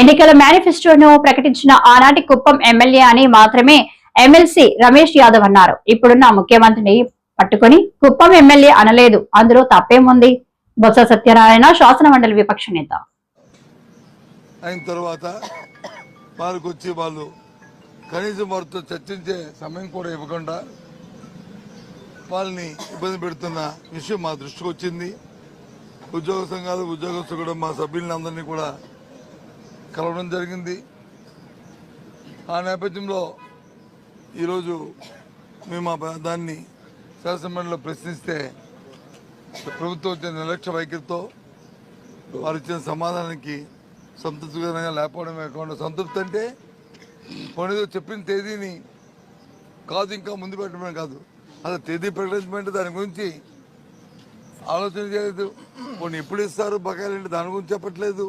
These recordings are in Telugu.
ఎన్నికల మేనిఫెస్టోను ప్రకటించిన ఆనాటి కుప్పం ఎమ్మెల్యే అని మాత్రమే ఎమ్మెల్సీ రమేష్ యాదవ్ అన్నారు. ఇప్పుడున్న ముఖ్యమంత్రిని పట్టుకొని కుప్పం ఎమ్మెల్యే అనలేదు. అందులో తప్పేముంది? బొత్స సత్యనారాయణ శాసన మండలి విపక్ష నేత. అయిన తర్వాత వారికి వచ్చి వాళ్ళు కనీసం వారితో చర్చించే సమయం కూడా ఇవ్వకుండా వాళ్ళని ఇబ్బంది పెడుతున్న విషయం మా దృష్టికి వచ్చింది. ఉద్యోగ సంఘాలు ఉద్యోగస్తులు కూడా మా సభ్యులందరినీ కూడా కలవడం జరిగింది. ఆ నేపథ్యంలో ఈరోజు మేము ఆ దాన్ని శాసనమండలిలో ప్రశ్నిస్తే ప్రభుత్వం వచ్చిన నిర్లక్ష్య వైఖరితో వారు ఇచ్చిన సమాధానానికి సంతృప్తికరంగా లేకపోవడమే కాకుండా సంతృప్తి అంటే పోనీ చెప్పిన తేదీని కాదు ఇంకా ముందు పెట్టడమే కాదు. అసలు తేదీ ప్రకటించమంటే దాని గురించి ఆలోచన చేయలేదు. పోనీ ఎప్పుడు ఇస్తారు బకాయిలు అంటే దాని గురించి చెప్పట్లేదు.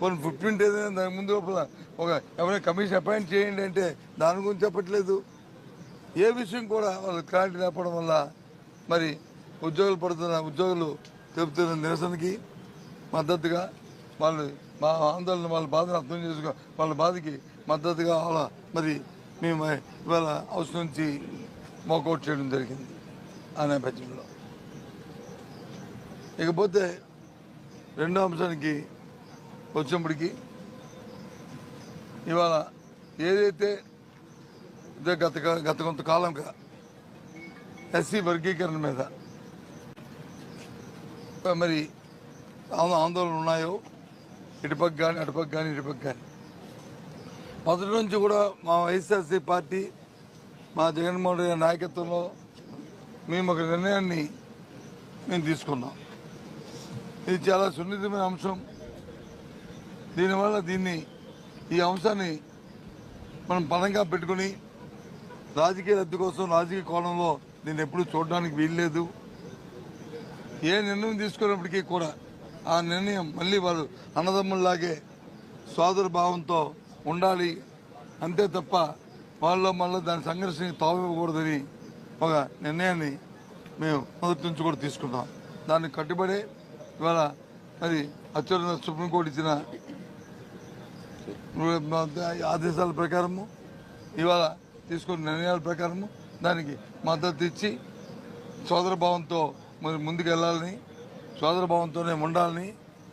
పోనీ ఫిఫ్టీన్ ఏదైనా దాని ముందు లోపల ఒక ఎవరైనా కమిషన్ అపాయింట్ చేయండి అంటే దాని గురించి చెప్పట్లేదు. ఏ విషయం కూడా వాళ్ళు క్లారిటీ లేకపోవడం వల్ల మరి ఉద్యోగులు పడుతున్న ఉద్యోగులు చెబుతున్న నిరసనకి మద్దతుగా వాళ్ళు మా ఆందోళన వాళ్ళ బాధను అర్థం చేసుకో వాళ్ళ బాధకి మద్దతుగా వాళ్ళ మరి మేము ఇవాళ హౌస్ నుంచి మోకౌట్ చేయడం జరిగింది ఆ నేపథ్యంలో. ఇకపోతే రెండో అంశానికి వచ్చినప్పటికీ ఇవాళ ఏదైతే ఇదే గత గత కొంతకాలంగా ఎస్సీ వర్గీకరణ మీద మరి ఆందోళన ఉన్నాయో ఇటుపక్క కానీ అటుపక్క కానీ ఇటుపక్క కానీ మొదటి నుంచి కూడా మా వైఎస్ఆర్సీ పార్టీ మా జగన్మోహన్ రెడ్డి నాయకత్వంలో మేము ఒక నిర్ణయాన్ని మేము తీసుకున్నాం. ఇది చాలా సున్నితమైన అంశం. దీనివల్ల దీన్ని ఈ అంశాన్ని మనం పదంగా పెట్టుకుని రాజకీయ రద్దు కోసం రాజకీయ కోణంలో దీన్ని ఎప్పుడూ చూడడానికి వీల్లేదు. ఏ నిర్ణయం తీసుకున్నప్పటికీ కూడా ఆ నిర్ణయం మళ్ళీ వారు అన్నదమ్ముల్లాగే సోదర భావంతో ఉండాలి. అంతే తప్ప వాళ్ళలో మళ్ళీ దాని సంఘర్షణకి తావివ్వకూడదని ఒక నిర్ణయాన్ని మేము మొదటి నుంచి కూడా తీసుకున్నాం దాన్ని కట్టుబడే ఇవాళ మరి అత్యున్నత సుప్రీంకోర్టు ఇచ్చిన ఆదేశాల ప్రకారము ఇవాళ తీసుకున్న నిర్ణయాల ప్రకారము దానికి మద్దతు ఇచ్చి సోదరభావంతో మరి ముందుకు వెళ్ళాలని సోదరభావంతోనే ఉండాలని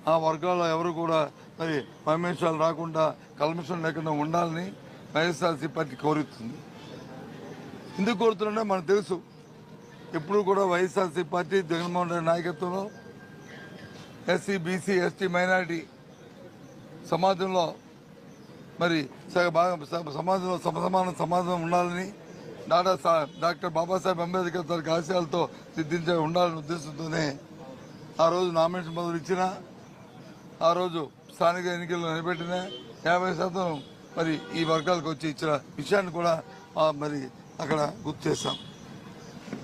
ఆ వర్గాల్లో ఎవరు కూడా మరి పరమేశ్వరాలు రాకుండా కల్మిషన్ లేకుండా ఉండాలని వైఎస్ఆర్సీ పార్టీ కోరుతుంది. ఎందుకు కోరుతున్నా మనకు తెలుసు ఎప్పుడు కూడా వైఎస్ఆర్సీ పార్టీ జగన్మోహన్ రెడ్డి నాయకత్వంలో ఎస్సీ బీసీ ఎస్టీ మైనారిటీ సమాజంలో మరి సగ సమాజంలో సమసమాన సమాజం ఉండాలని డాక్టర్ సా- డాక్టర్ బాబాసాహెబ్ అంబేద్కర్ తన ఆశయాలతో సిద్ధించే ఉండాలనే ఉద్దేశంతోనే ఆ రోజు నామినేషన్ మొదలు ఇచ్చిన ఆ రోజు స్థానిక ఎన్నికల్లో నిలబెట్టిన యాభై శాతం మరి ఈ వర్గాలకు వచ్చి ఇచ్చిన విషయాన్ని కూడా మరి అక్కడ గుర్తు చేస్తాం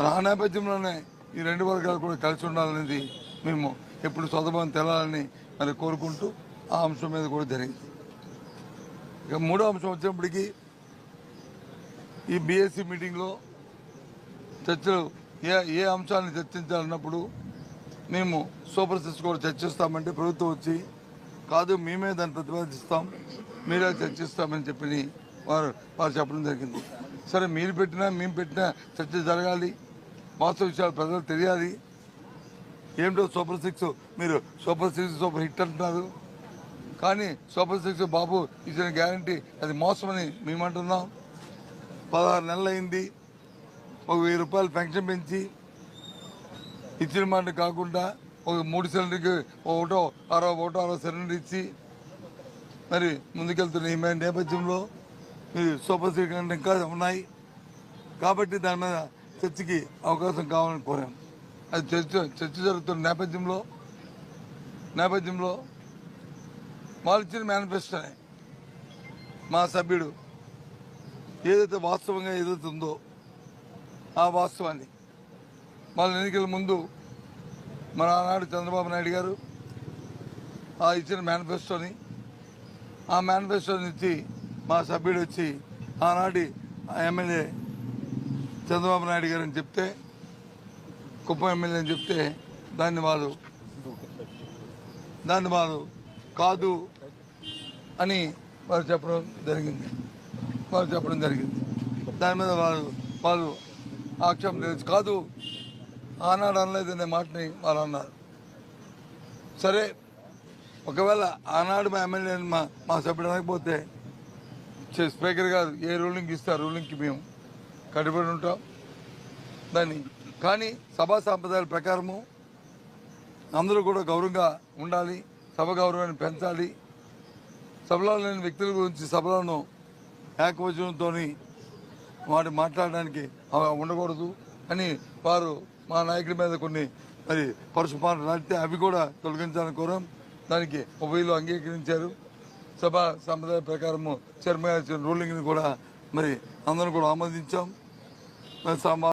ఆ నేపథ్యంలోనే ఈ రెండు వర్గాలు కూడా కలిసి ఉండాలనేది మేము ఎప్పుడు స్వతభావం తెలాలని మరి కోరుకుంటూ ఆ అంశం మీద కూడా జరిగింది. ఇక మూడో అంశం వచ్చినప్పటికీ ఈ బీఎస్సీ మీటింగ్లో చర్చలు ఏ ఏ అంశాన్ని చర్చించాలన్నప్పుడు మేము సూపర్ సిక్స్ కూడా చర్చిస్తామంటే ప్రభుత్వం వచ్చి కాదు మేమే దాన్ని ప్రతిపాదిస్తాం మీరే చర్చిస్తామని చెప్పి వారు వారు చెప్పడం జరిగింది. సరే మీరు పెట్టినా మేము పెట్టినా చర్చ జరగాలి. వాస్తవ విషయాలు ప్రజలకు తెలియాలి. ఏమిటో సూపర్ సిక్స్ మీరు సూపర్ సిక్స్ సూపర్ హిట్ అంటున్నారు. కానీ సూపర్ సిక్స్ బాబు ఇచ్చిన గ్యారంటీ అది మోసమని మేమంటున్నాం. పదహారు నెలలు అయింది ఒక వెయ్యి రూపాయలు పెన్షన్ పెంచి ఇచ్చిన మాట కాకుండా ఒక మూడు సిలిండర్కి ఒకటో అరవై ఒకటో అరవై సిలిండర్ ఇచ్చి మరి ముందుకెళ్తున్న ఈ నేపథ్యంలో మీరు సూపర్ సిలిండర్ ఇంకా ఉన్నాయి. కాబట్టి దాని మీద చర్చకి అవకాశం కావాలని కోరాం. అది చర్చ చర్చ జరుగుతున్న నేపథ్యంలో నేపథ్యంలో వాళ్ళు ఇచ్చిన మేనిఫెస్టోనే. మా సభ్యుడు ఏదైతే వాస్తవంగా ఏదైతే ఉందో ఆ వాస్తవాన్ని. వాళ్ళ ఎన్నికల ముందు మన ఆనాడు చంద్రబాబు నాయుడు గారు ఆ ఇచ్చిన మేనిఫెస్టోని ఆ మేనిఫెస్టోని ఇచ్చి మా సభ్యుడు వచ్చి ఆనాటి ఆ ఎమ్మెల్యే చంద్రబాబు నాయుడు గారు అని చెప్తే కుప్పం ఎమ్మెల్యే అని చెప్తే దాన్ని వాళ్ళు దాన్ని వాళ్ళు కాదు అని వారు చెప్పడం జరిగింది. వారు చెప్పడం జరిగింది. దాని మీద వాళ్ళు వాళ్ళు ఆక్షేపం లేదు. కాదు ఆనాడు అనలేదు అనే మాటని వాళ్ళు అన్నారు. సరే ఒకవేళ ఆనాడు మా ఎమ్మెల్యే మా మా సభ్యుడు అనకపోతే చే- స్పీకర్ గారు ఏ రూలింగ్ ఇస్తారు రూలింగ్కి మేము కట్టుబడి ఉంటాం. దాన్ని కానీ సభా సాంప్రదాయాల ప్రకారము అందరూ కూడా గౌరవంగా ఉండాలి. సభ గౌరవాన్ని పెంచాలి. సభలో లేని వ్యక్తుల గురించి సభలను ఏకవచనంతో వాటి మాట్లాడడానికి ఉండకూడదు అని వారు మా నాయకుడి మీద కొన్ని మరి పరుషపాలు నడితే అవి కూడా తొలగించాలని కోరం. దానికి ఉభయలు అంగీకరించారు. సభ సంప్రదాయ ప్రకారము చైర్మన్ రూలింగ్ని కూడా మరి అందరం కూడా ఆమోదించాం.